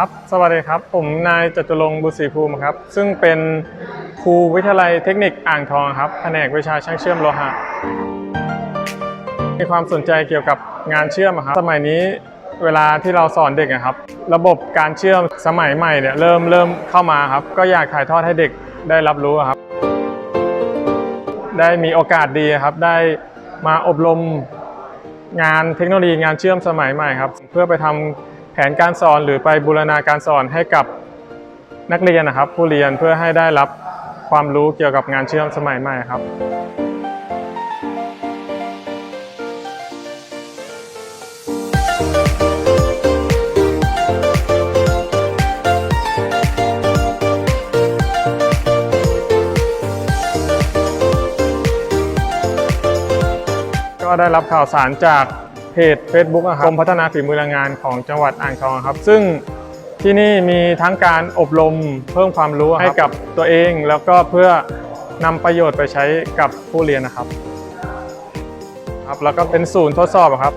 ครับสวัสดีครับ ผมนายจตุรงค์บุษีภูมิครับ ซึ่งเป็นครูวิทยาลัยเทคนิคอ่างทองครับแผนกวิชาช่างเชื่อมโลหะ มีความสนใจเกี่ยวกับงานเชื่อมครับ สมัยนี้เวลาที่เราสอนเด็กครับ ระบบการเชื่อมสมัยใหม่เนี่ยเริ่มเริ่มเข้ามาครับ ก็อยากถ่ายทอดให้เด็กได้รับรู้ครับ ได้มีโอกาสดีครับ ได้มาอบรมงานเทคโนโลยีงานเชื่อมสมัยใหม่ครับ เพื่อไปทำ แผนการสอนหรือไปบูรณาการสอนให้กับนักเรียนนะครับ ผู้เรียนเพื่อให้ได้รับความรู้เกี่ยวกับงานเชื่อมสมัยใหม่ครับก็ได้รับข่าวสารจาก เพจ Facebook นะครับกรมพัฒนาฝีมือแรงงานของจังหวัดอ่างทองครับ ซึ่งที่นี่มีทั้งการอบรมเพิ่มความรู้ให้กับตัวเองแล้วก็เพื่อนำประโยชน์ไปใช้กับผู้เรียนนะครับครับ แล้วก็เป็นศูนย์ทดสอบครับ